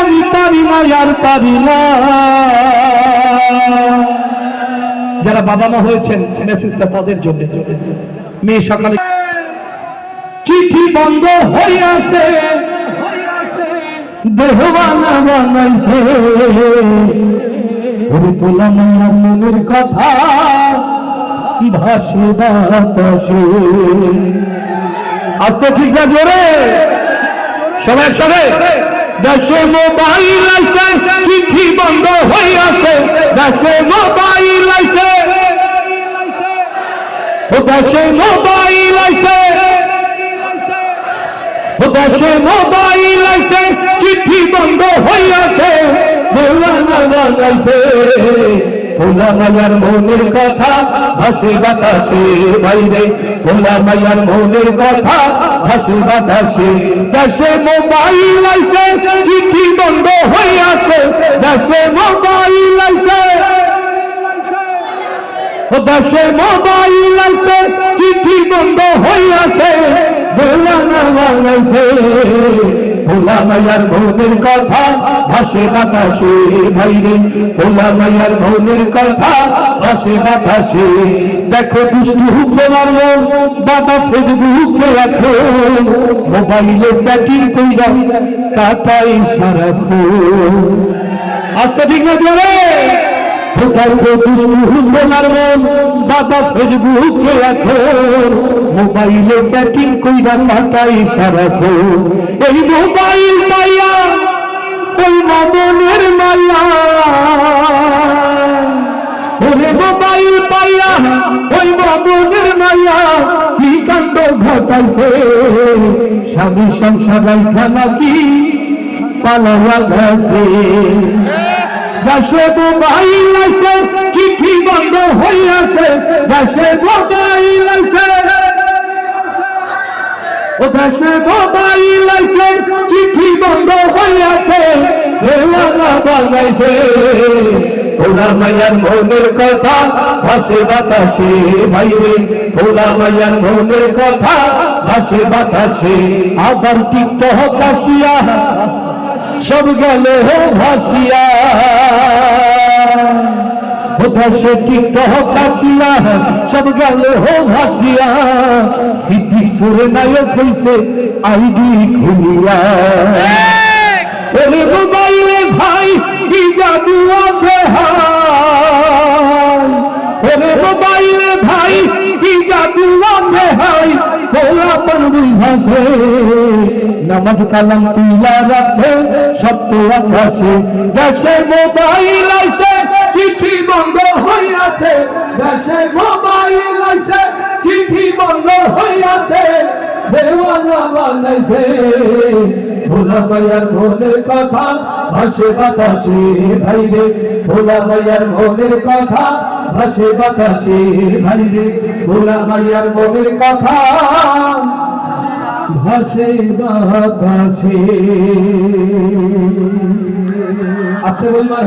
আমি পারি আর পারি না যারা বাবা মা হয়েছেন মেসেজটা তাদের জন্য। মেয়ে সকালে চিঠি বন্ধ হইয়াছে দেহবানা বানাইছে ওরে পোলা মায়ের মনের কথা ভাসে বাতাসে। আস্তে ঠিক না জোরে। সবাই একসাথে? দেশে মোবাইল আইছে চিঠি বন্ধ হইয়াছে দেশে মোবাইল আইছে ও দেশে মোবাইল আইছে ও দেশে মোবাইল আইছে চিঠি বন্ধ হইয়াছে দেওয়ানা বানাইছে পোলা মায়ার মনের কথা ভাসে বাতাসে বাইরে। পোলা মায়ার মনের কথা ভাসে বাতাসে। দেশে মোবাইল আইছে, চিঠি বন্ধ হইয়াছে। দেশে মোবাইল আইছে। দেশে মোবাইল আছে চিঠি বন্ধ হইয়াছে। দেওয়ানা বানাইছে ভোলা মায়ার মনের কথা, ভাসে বাতাসে ভাইরে। ভোলা মায়ার মনের কথা, ভাসে বাতাসে। দেখো দুষ্টু হুকুমার বাবা ফেসবুকে রাখো। মোবাইলে সেটিং কইরা কাটাই সারাক্ষণ আস্তে ঠিক না কোথায় দুষ্টু হুন্ডলার মন? বাবা ফেসবুকে এখন মোবাইলে সেটিং কইরা পাঠাই সারাক্ষণ এই মোবাইল পাইয়া ওই মদনের মায়া ওরে মোবাইল পাইয়া ওই মদনের মায়া কি কাণ্ড ঘটাইছে? স্বামী সংসার খানা কি পালাইয়া গেছে। দেশে মোবাইল আছে চিঠি বন্ধ হইয়াছে দেশে মোবাইল আছে ও দেশে মোবাইল আছে চিঠি বন্ধ হইয়াছে দেওয়ানা বানাইছে ভোলা মায়ার মনের কথা, ভাসে বাতাসে ভাইরে ভোলা মায়ার মনের কথা, ভাসে বাতাসে। আবার টিকটক আসিয়া সব গেল ভাসিয়া। ভাসে টিকটক আসিয়া সব গেল ভাসিয়া। সিদ্দিক সুরে নায়ক হইছে আইডি খুলিয়া। নামাজ কালাম তুলা রাখছে সত্য আকাশে দেশে মোবাইল আছে, চিঠি বন্ধ হইয়াছে দেশে মোবাইল আছে, চিঠি বন্ধ হইয়াছে দেওয়ানা বানাইছে। ভোলা মায়ার মনের কথা, ভাসে বাতাসে ভাইরে। ভোলা মায়ার মনের কথা, ভাসে বাতাসে ভাইরে। ভোলা মায়ার মনের কথা। ভাসে বাতাসে। আসতে বলবার